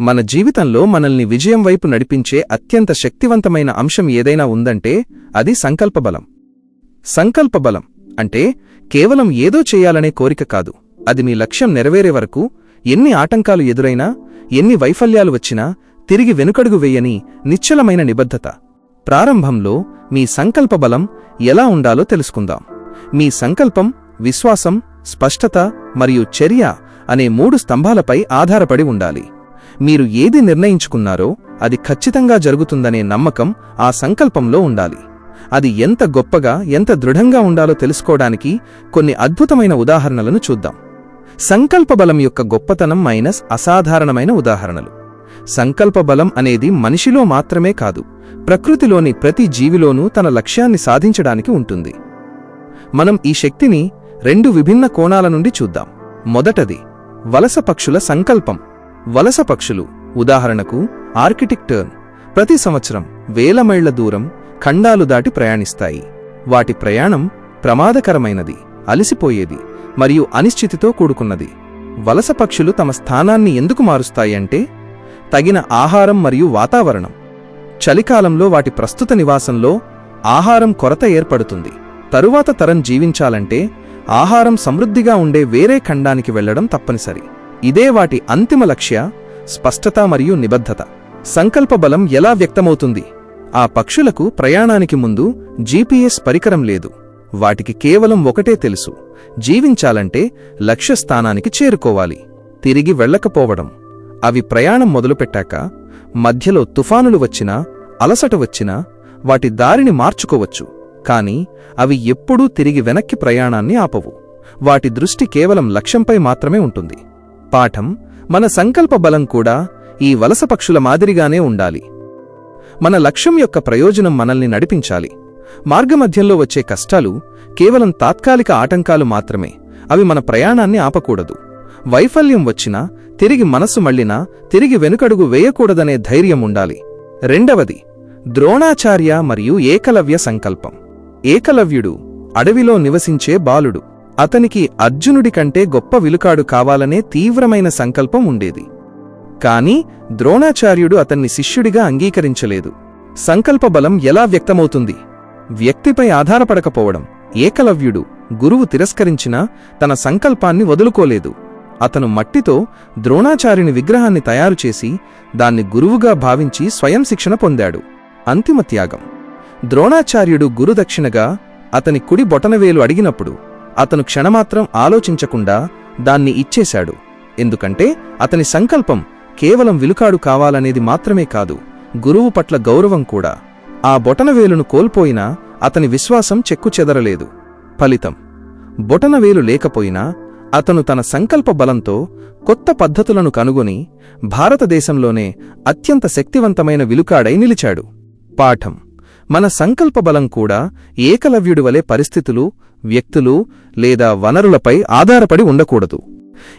మన జీవితంలో మనల్ని విజయం వైపు నడిపించే అత్యంత శక్తివంతమైన అంశం ఏదైనా ఉందంటే అది సంకల్పబలం. సంకల్పబలం అంటే కేవలం ఏదో చేయాలనే కోరిక కాదు. అది మీ లక్ష్యం నెరవేరే వరకు ఎన్ని ఆటంకాలు ఎదురైనా ఎన్ని వైఫల్యాలు వచ్చినా తిరిగి వెనుకడుగు వేయని నిశ్చలమైన నిబద్ధత. ప్రారంభంలో మీ సంకల్పబలం ఎలా ఉండాలో తెలుసుకుందాం. మీ సంకల్పం విశ్వాసం స్పష్టత మరియు చర్య అనే మూడు స్తంభాలపై ఆధారపడి ఉండాలి. మీరు ఏది నిర్ణయించుకున్నారో అది ఖచ్చితంగా జరుగుతుందనే నమ్మకం ఆ సంకల్పంలో ఉండాలి. అది ఎంత గొప్పగా ఎంత దృఢంగా ఉండాలో తెలుసుకోవడానికి కొన్ని అద్భుతమైన ఉదాహరణలను చూద్దాం. సంకల్పబలం యొక్క గొప్పతనం మైనస్ అసాధారణమైన ఉదాహరణలు. సంకల్పబలం అనేది మనిషిలో మాత్రమే కాదు ప్రకృతిలోని ప్రతి జీవిలోనూ తన లక్ష్యాన్ని సాధించడానికి ఉంటుంది. మనం ఈ శక్తిని రెండు విభిన్న కోణాల నుండి చూద్దాం. మొదటది వలస పక్షుల సంకల్పం. వలస పక్షులు. ఉదాహరణకు ఆర్కిటెక్టర్న్ ప్రతి సంవత్సరం వేల మైళ్ళ దూరం ఖండాలు దాటి ప్రయాణిస్తాయి. వాటి ప్రయాణం ప్రమాదకరమైనది అలసిపోయేది మరియు అనిశ్చితితో కూడుకున్నది. వలస పక్షులు తమ స్థానాన్ని ఎందుకు మారుస్తాయంటే తగిన ఆహారం మరియు వాతావరణం. చలికాలంలో వాటి ప్రస్తుత నివాసంలో ఆహారం కొరత ఏర్పడుతుంది. తరువాత తరం జీవించాలంటే ఆహారం సమృద్ధిగా ఉండే వేరే ఖండానికి వెళ్ళడం తప్పనిసరి. ఇదే వాటి అంతిమ లక్ష్య స్పష్టత మరియు నిబద్ధత. సంకల్పబలం ఎలా వ్యక్తమవుతుంది? ఆ పక్షులకు ప్రయాణానికి ముందు జీపీఎస్ పరికరం లేదు. వాటికి కేవలం ఒకటే తెలుసు. జీవించాలంటే లక్ష్యస్థానానికి చేరుకోవాలి. తిరిగి వెళ్ళకపోవడం. అవి ప్రయాణం మొదలుపెట్టాక మధ్యలో తుఫానులు వచ్చినా అలసట వచ్చినా వాటి దారిని మార్చుకోవచ్చు. కాని అవి ఎప్పుడూ తిరిగి వెనక్కి ప్రయాణాన్ని ఆపవు. వాటి దృష్టి కేవలం లక్ష్యంపై మాత్రమే ఉంటుంది. పాఠం మన సంకల్ప బలం కూడా ఈ వలస పక్షుల మాదిరిగానే ఉండాలి. మన లక్ష్యం యొక్క ప్రయోజనం మనల్ని నడిపించాలి. మార్గమధ్యంలో వచ్చే కష్టాలు కేవలం తాత్కాలిక ఆటంకాలు మాత్రమే. అవి మన ప్రయాణాన్ని ఆపకూడదు. వైఫల్యం వచ్చినా తిరిగి మనస్సు మళ్ళినా తిరిగి వెనుకడుగు వేయకూడదనే ధైర్యం ఉండాలి. రెండవది ద్రోణాచార్య మరియు ఏకలవ్య సంకల్పం. ఏకలవ్యుడు అడవిలో నివసించే బాలుడు. అతనికి అర్జునుడి కంటే గొప్ప విలుకాడు కావాలనే తీవ్రమైన సంకల్పం ఉండేది. కాని ద్రోణాచార్యుడు అతన్ని శిష్యుడిగా అంగీకరించలేదు. సంకల్ప బలం ఎలా వ్యక్తమవుతుంది? వ్యక్తిపై ఆధారపడకపోవడం. ఏకలవ్యుడు గురువు తిరస్కరించినా తన సంకల్పాన్ని వదులుకోలేదు. అతను మట్టితో ద్రోణాచార్యుని విగ్రహాన్ని తయారుచేసి దాన్ని గురువుగా భావించి స్వయం శిక్షణ పొందాడు. అంతిమ త్యాగం. ద్రోణాచార్యుడు గురుదక్షిణగా అతని కుడి బొటనవేలు అడిగినప్పుడు అతను క్షణమాత్రం ఆలోచించకుండా దాన్ని ఇచ్చేశాడు. ఎందుకంటే అతని సంకల్పం కేవలం విలుకాడు కావాలనేది మాత్రమే కాదు గురువు పట్ల గౌరవం కూడా. ఆ బొటనవేలును కోల్పోయినా అతని విశ్వాసం చెక్కుచెదరలేదు ఫలితం బొటనవేలు లేకపోయినా అతను తన సంకల్ప బలంతో కొత్త పద్ధతులను కనుగొని భారతదేశంలోనే అత్యంత శక్తివంతమైన విలుకాడై నిలిచాడు. పాఠం మన సంకల్ప బలం కూడా ఏకలవ్యుడి వలె పరిస్థితులు వ్యక్తులు లేదా వనరులపై ఆధారపడి ఉండకూడదు.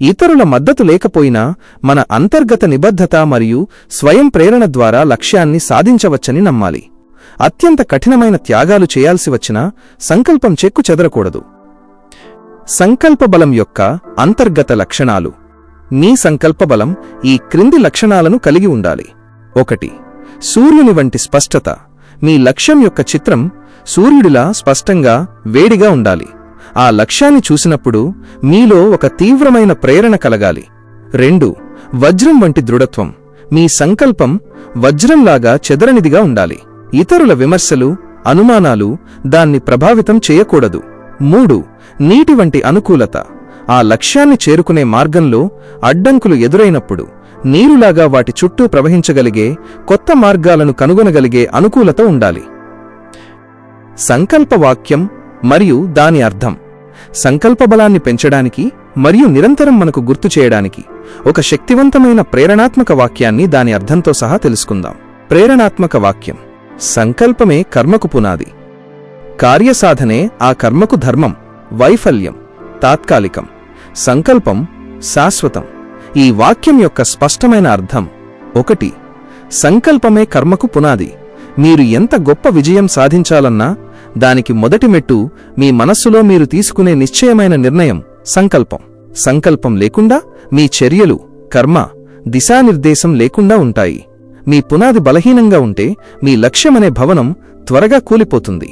ఇతరుల మద్దతు లేకపోయినా మన అంతర్గత నిబద్ధత మరియు స్వయం ప్రేరణ ద్వారా లక్ష్యాన్ని సాధించవచ్చని నమ్మాలి. అత్యంత కఠినమైన త్యాగాలు చేయాల్సి వచ్చినా సంకల్పం చెక్కు చెదరకూడదు. సంకల్పబలం యొక్క అంతర్గత లక్షణాలు. నీ సంకల్పబలం ఈ క్రింది లక్షణాలను కలిగి ఉండాలి. ఒకటి సూర్యుని వంటి స్పష్టత. మీ లక్ష్యం యొక్క చిత్రం సూర్యుడిలా స్పష్టంగా వేడిగా ఉండాలి. ఆ లక్ష్యాన్ని చూసినప్పుడు మీలో ఒక తీవ్రమైన ప్రేరణ కలగాలి. రెండు వజ్రం వంటి దృఢత్వం. మీ సంకల్పం వజ్రంలాగా చెదరనిదిగా ఉండాలి. ఇతరుల విమర్శలు అనుమానాలు దాన్ని ప్రభావితం చేయకూడదు. మూడు నీటి వంటి అనుకూలత. ఆ లక్ష్యాన్ని చేరుకునే మార్గంలో అడ్డంకులు ఎదురైనప్పుడు నీరులాగా వాటి చుట్టూ ప్రవహించగలిగే కొత్త మార్గాలను కనుగొనగలిగే అనుకూలత ఉండాలి. సంకల్పవాక్యం మరియు దాని అర్థం. సంకల్పబలాన్ని పెంచడానికి మరియు నిరంతరం మనకు గుర్తు చేయడానికి ఒక శక్తివంతమైన ప్రేరణాత్మక వాక్యాన్ని దాని అర్థంతో సహా తెలుసుకుందాం. ప్రేరణాత్మక వాక్యం. సంకల్పమే కర్మకు పునాది. కార్యసాధనే ఆ కర్మకు ధర్మం వైఫల్యం తాత్కాలికం. సంకల్పం శాశ్వతం. ఈ వాక్యం యొక్క స్పష్టమైన అర్థం ఒకటి సంకల్పమే కర్మకు పునాది. మీరు ఎంత గొప్ప విజయం సాధించాలన్నా దానికి మొదటి మెట్టు మీ మనస్సులో మీరు తీసుకునే నిశ్చయమైన నిర్ణయం సంకల్పం. సంకల్పం లేకుండా మీ చర్యలు కర్మ దిశానిర్దేశం లేకుండా ఉంటాయి. మీ పునాది బలహీనంగా ఉంటే మీ లక్ష్యమనే భవనం త్వరగా కూలిపోతుంది.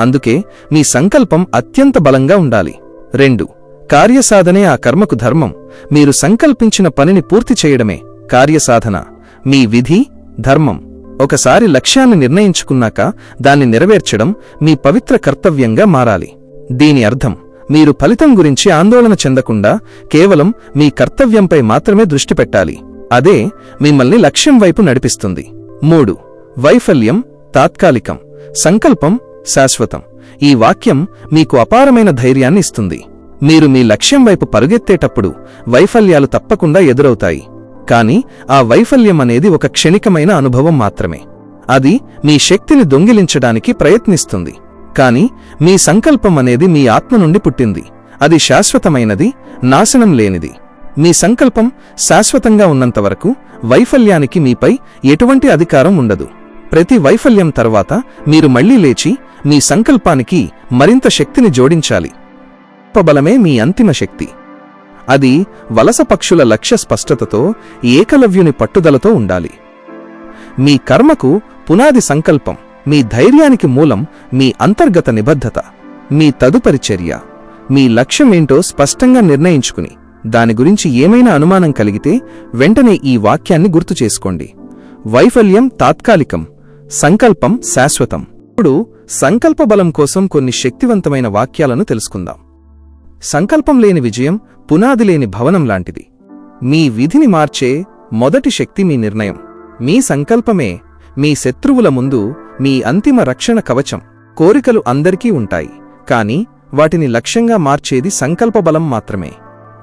అందుకే మీ సంకల్పం అత్యంత బలంగా ఉండాలి. రెండు కార్యసాధనే ఆ కర్మకు ధర్మం. మీరు సంకల్పించిన పనిని పూర్తి చేయడమే కార్యసాధన. మీ విధి ధర్మం. ఒకసారి లక్ష్యాన్ని నిర్ణయించుకున్నాక దాన్ని నెరవేర్చడం మీ పవిత్ర కర్తవ్యంగా మారాలి. దీని అర్థం మీరు ఫలితం గురించి ఆందోళన చెందకుండా కేవలం మీ కర్తవ్యంపై మాత్రమే దృష్టి పెట్టాలి. అదే మిమ్మల్ని లక్ష్యం వైపు నడిపిస్తుంది. మూడు వైఫల్యం తాత్కాలికం. సంకల్పం శాశ్వతం. ఈ వాక్యం మీకు అపారమైన ధైర్యాన్ని ఇస్తుంది. మీరు మీ లక్ష్యం వైపు పరుగెత్తేటప్పుడు వైఫల్యాలు తప్పకుండా ఎదురవుతాయి. కానీ ఆ వైఫల్యం అనేది ఒక క్షణికమైన అనుభవం మాత్రమే. అది మీ శక్తిని దొంగిలించడానికి ప్రయత్నిస్తుంది. కానీ మీ సంకల్పం అనేది మీ ఆత్మ నుండి పుట్టింది. అది శాశ్వతమైనది నాశనం లేనిది. మీ సంకల్పం శాశ్వతంగా ఉన్నంతవరకు వైఫల్యానికి మీపై ఎటువంటి అధికారం ఉండదు. ప్రతి వైఫల్యం తర్వాత మీరు మళ్ళీ లేచి మీ సంకల్పానికి మరింత శక్తిని జోడించాలి. బలమే మీ అంతిమ శక్తి. అది వలస పక్షుల లక్ష్య స్పష్టతతో ఏకలవ్యుని పట్టుదలతో ఉండాలి. మీ కర్మకు పునాది సంకల్పం మీ ధైర్యానికి మూలం మీ అంతర్గత నిబద్ధత మీ తదుపరి చర్య. మీ లక్ష్యమేంటో స్పష్టంగా నిర్ణయించుకుని దాని గురించి ఏమైనా అనుమానం కలిగితే వెంటనే ఈ వాక్యాన్ని గుర్తు చేసుకోండి. వైఫల్యం తాత్కాలికం సంకల్పం శాశ్వతం. ఇప్పుడు సంకల్ప బలం కోసం కొన్ని శక్తివంతమైన వాక్యాలను తెలుసుకుందాం. సంకల్పం లేని విజయం పునాది లేని భవనం లాంటిది. మీ విధిని మార్చే మొదటి శక్తి మీ నిర్ణయం. మీ సంకల్పమే మీ శత్రువుల ముందు మీ అంతిమ రక్షణ కవచం. కోరికలు అందరికీ ఉంటాయి కాని వాటిని లక్ష్యంగా మార్చేది సంకల్ప బలం మాత్రమే.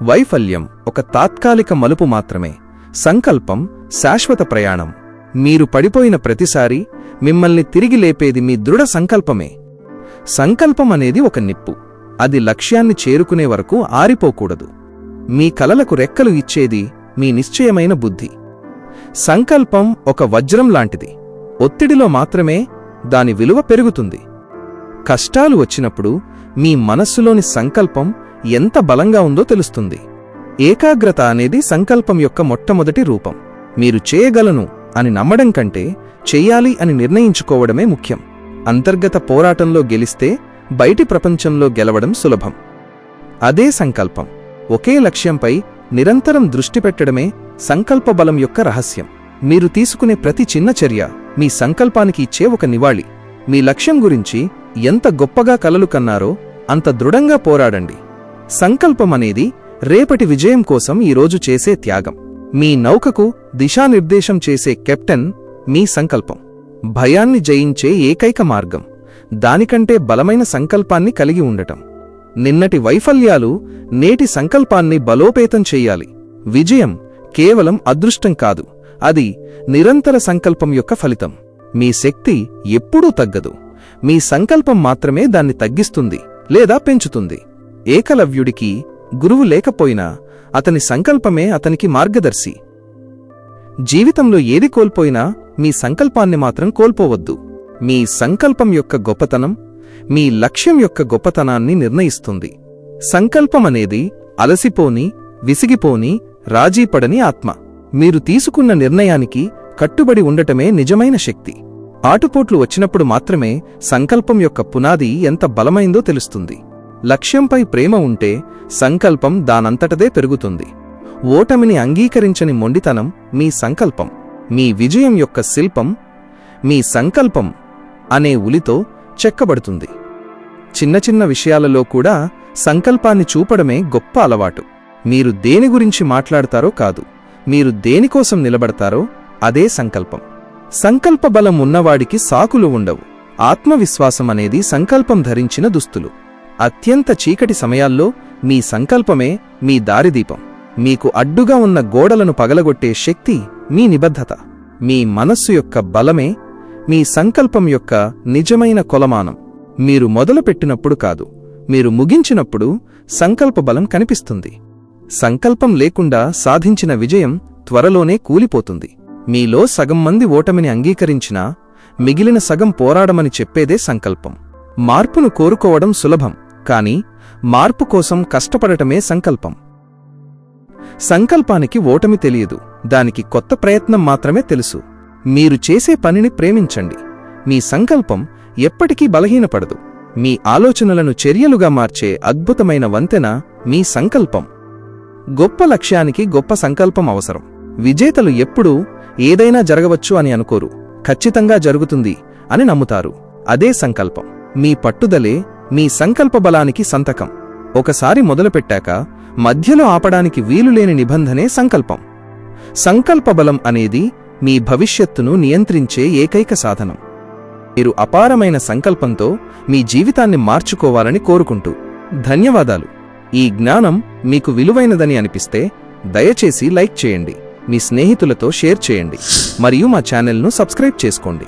వైఫల్యం ఒక తాత్కాలిక మలుపు మాత్రమే. సంకల్పం శాశ్వత ప్రయాణం. మీరు పడిపోయిన ప్రతిసారి మిమ్మల్ని తిరిగి లేపేది మీ దృఢ సంకల్పమే. సంకల్పం అనేది ఒక నిప్పు. అది లక్ష్యాన్ని చేరుకునే వరకు ఆరిపోకూడదు. మీ కలలకు రెక్కలు ఇచ్చేది మీ నిశ్చయమైన బుద్ధి. సంకల్పం ఒక వజ్రం లాంటిది. ఒత్తిడిలో మాత్రమే దాని విలువ పెరుగుతుంది. కష్టాలు వచ్చినప్పుడు మీ మనస్సులోని సంకల్పం ఎంత బలంగా ఉందో తెలుస్తుంది. ఏకాగ్రత అనేది సంకల్పం యొక్క మొట్టమొదటి రూపం. మీరు చేయగలను అని నమ్మడం కంటే చెయ్యాలి అని నిర్ణయించుకోవడమే ముఖ్యం. అంతర్గత పోరాటంలో గెలిస్తే బయటి ప్రపంచంలో గెలవడం సులభం. అదే సంకల్పం. ఒకే లక్ష్యంపై నిరంతరం దృష్టి పెట్టడమే సంకల్ప బలం యొక్క రహస్యం. మీరు తీసుకునే ప్రతి చిన్న చర్య మీ సంకల్పానికి ఇచ్చే ఒక నివాళి. మీ లక్ష్యం గురించి ఎంత గొప్పగా కలలు కన్నారో అంత దృఢంగా పోరాడండి. సంకల్పం అనేది రేపటి విజయం కోసం ఈరోజు చేసే త్యాగం. మీ నౌకకు దిశానిర్దేశం చేసే కెప్టెన్ మీ సంకల్పం. భయాన్ని జయించే ఏకైక మార్గం. దానికంటే బలమైన సంకల్పాన్ని కలిగి ఉండటం. నిన్నటి వైఫల్యాలు నేటి సంకల్పాన్ని బలోపేతం చెయ్యాలి విజయం కేవలం అదృష్టం కాదు అది నిరంతర సంకల్పం యొక్క ఫలితం. మీ శక్తి ఎప్పుడూ తగ్గదు. మీ సంకల్పం మాత్రమే దాన్ని తగ్గిస్తుంది లేదా పెంచుతుంది. ఏకలవ్యుడికి గురువు లేకపోయినా అతని సంకల్పమే అతనికి మార్గదర్శి. జీవితంలో ఏది కోల్పోయినా మీ సంకల్పాన్ని మాత్రం కోల్పోవద్దు. మీ సంకల్పం యొక్క గొప్పతనం మీ లక్ష్యం యొక్క గొప్పతనాన్ని నిర్ణయిస్తుంది. సంకల్పం అనేది అలసిపోని విసిగిపోని రాజీపడని ఆత్మ. మీరు తీసుకున్న నిర్ణయానికి కట్టుబడి ఉండటమే నిజమైన శక్తి. ఆటుపోట్లు వచ్చినప్పుడు మాత్రమే సంకల్పం యొక్క పునాది ఎంత బలమైందో తెలుస్తుంది. లక్ష్యంపై ప్రేమ ఉంటే సంకల్పం దానంతటదే పెరుగుతుంది. ఓటమిని అంగీకరించని మొండితనం మీ సంకల్పం. మీ విజయం యొక్క శిల్పం మీ సంకల్పం అనే ఉలితో చెక్కబడుతుంది. చిన్న చిన్న విషయాలలో కూడా సంకల్పాన్ని చూపడమే గొప్ప అలవాటు. మీరు దేని గురించి మాట్లాడతారో కాదు మీరు దేనికోసం నిలబడతారో అదే సంకల్పం. సంకల్ప బలం ఉన్నవాడికి సాకులు ఉండవు. ఆత్మవిశ్వాసం అనేది సంకల్పం ధరించిన దుస్తులు. అత్యంత చీకటి సమయాల్లో మీ సంకల్పమే మీ దారిదీపం. మీకు అడ్డుగా ఉన్న గోడలను పగలగొట్టే శక్తి మీ నిబద్ధత. మీ మనస్సు యొక్క బలమే మీ సంకల్పం యొక్క నిజమైన కొలమానం. మీరు మొదలుపెట్టినప్పుడు కాదు మీరు ముగించినప్పుడు సంకల్ప బలం కనిపిస్తుంది. సంకల్పం లేకుండా సాధించిన విజయం త్వరలోనే కూలిపోతుంది. మీలో సగం మంది ఓటమిని అంగీకరించినా మిగిలిన సగం పోరాడమని చెప్పేదే సంకల్పం. మార్పును కోరుకోవడం సులభం కాని మార్పు కోసం కష్టపడటమే సంకల్పం. సంకల్పానికి ఓటమి తెలియదు దానికి కొత్త ప్రయత్నం మాత్రమే తెలుసు. మీరు చేసే పనిని ప్రేమించండి. మీ సంకల్పం ఎప్పటికీ బలహీనపడదు. మీ ఆలోచనలను చర్యలుగా మార్చే అద్భుతమైన వంతెన మీ సంకల్పం. గొప్ప లక్ష్యానికి గొప్ప సంకల్పం అవసరం. విజేతలు ఎప్పుడూ ఏదైనా జరగవచ్చు అని అనుకోరు. ఖచ్చితంగా జరుగుతుంది అని నమ్ముతారు. అదే సంకల్పం. మీ పట్టుదలే మీ సంకల్ప బలానికి సంతకం. ఒకసారి మొదలుపెట్టాక మధ్యలో ఆపడానికి వీలులేని నిబంధనే సంకల్పం. సంకల్ప బలం అనేది మీ భవిష్యత్తును నియంత్రించే ఏకైక సాధనం. మీరు అపారమైన సంకల్పంతో మీ జీవితాన్ని మార్చుకోవాలని కోరుకుంటూ. ధన్యవాదాలు. ఈ జ్ఞానం మీకు విలువైనదని అనిపిస్తే దయచేసి లైక్ చేయండి. మీ స్నేహితులతో షేర్ చేయండి. మరియు మా ఛానల్ను సబ్స్క్రైబ్ చేసుకోండి.